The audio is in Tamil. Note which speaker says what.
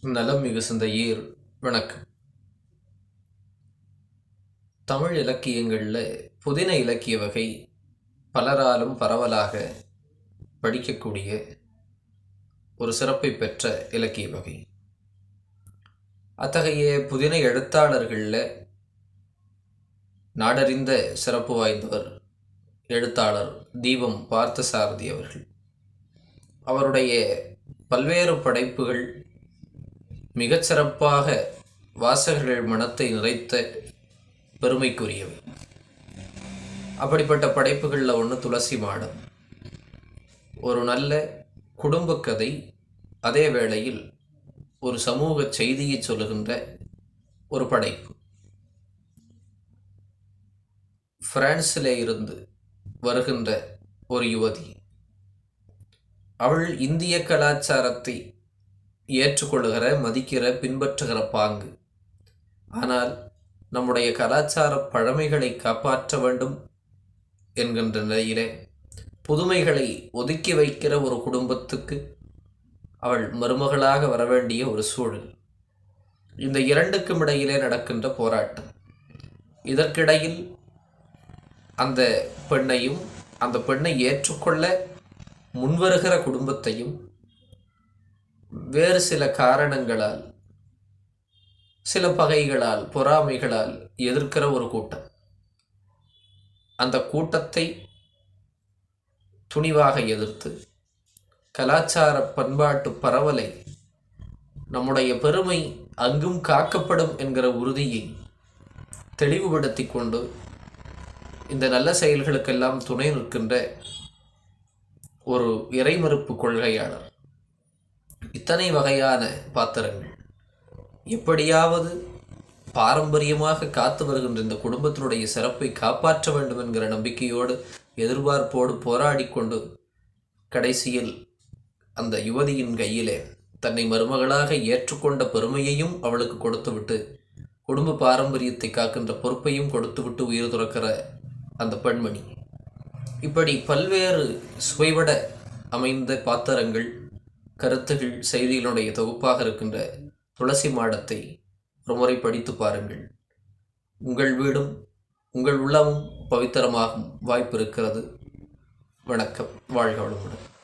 Speaker 1: நலம் மிகு சிந்தையீர் வணக்கம். தமிழ் இலக்கியங்களில் புதின இலக்கிய வகை பலராலும் பரவலாக படிக்கக்கூடிய ஒரு சிறப்பை பெற்ற இலக்கிய வகை. அத்தகைய புதின எழுத்தாளர்களில் நாடறிந்த சிறப்பு வாய்ந்தவர் எழுத்தாளர் தீபம் பார்த்தசாரதி அவர்கள். அவருடைய பல்வேறு படைப்புகள் மிகச்சிறப்பாக வாசகர்கள் மனத்தை நிறைத்த பெருமைக்குரியவை. அப்படிப்பட்ட படைப்புகளில் ஒன்று துளசி மாடம். ஒரு நல்ல குடும்ப கதை அதே வேளையில் ஒரு சமூக செய்தியை சொல்லுகின்ற ஒரு படைப்பு. பிரான்சிலே இருந்து வருகின்ற ஒரு யுவதி. அவள் இந்திய கலாச்சாரத்தை ஏற்றுக்கொள்கிற மதிக்கிற பின்பற்றுகிற பாங்கு. ஆனால் நம்முடைய கலாச்சார பழமைகளை காப்பாற்ற வேண்டும் என்கின்ற நிலையிலே புதுமைகளை ஒதுக்கி வைக்கிற ஒரு குடும்பத்துக்கு அவள் மருமகளாக வர வேண்டிய ஒரு சூழல். இந்த இரண்டுக்கும் இடையிலே நடக்கின்ற போராட்டம். இதற்கிடையில் அந்த பெண்ணையும் அந்த பெண்ணை ஏற்றுக்கொள்ள முன்வருகிற குடும்பத்தையும் வேறு சில காரணங்களால் சில பகைகளால் பொறாமைகளால் எதிர்க்கிற ஒரு கூட்டம். அந்த கூட்டத்தை துணிவாக எதிர்த்து கலாச்சார பண்பாட்டு பரவலை நம்முடைய பெருமை அங்கும் காக்கப்படும் என்கிற உறுதியை தெளிவுபடுத்தி கொண்டு இந்த நல்ல செயல்களுக்கெல்லாம் துணை நிற்கின்ற ஒரு இறைமறுப்பு கொள்கையாளர் இத்தனை வகையான பாத்திரங்கள். எப்படியாவது பாரம்பரியமாக காத்து வருகின்ற இந்த குடும்பத்தினுடைய சிறப்பை காப்பாற்ற வேண்டும் என்கிற நம்பிக்கையோடு எதிர்பார்ப்போடு போராடி கொண்டு கடைசியில் அந்த யுவதியின் கையிலே தன்னை மருமகளாக ஏற்றுக்கொண்ட பெருமையையும் அவளுக்கு கொடுத்துவிட்டு குடும்ப பாரம்பரியத்தை காக்கின்ற பொறுப்பையும் கொடுத்துவிட்டு உயிர் துறக்கிற அந்த பெண்மணி. இப்படி பல்வேறு சுவைவட அமைந்த பாத்திரங்கள் கருத்துகள் செய்திகளுடைய தொகுப்பாக இருக்கின்ற துளசி மாடத்தை ஒரு முறை படித்து பாருங்கள். உங்கள் வீடும் உங்கள் உள்ளமும் பவித்திரமாகும் வாய்ப்பு இருக்கிறது. வணக்கம். வாழ்க வளமுடன்.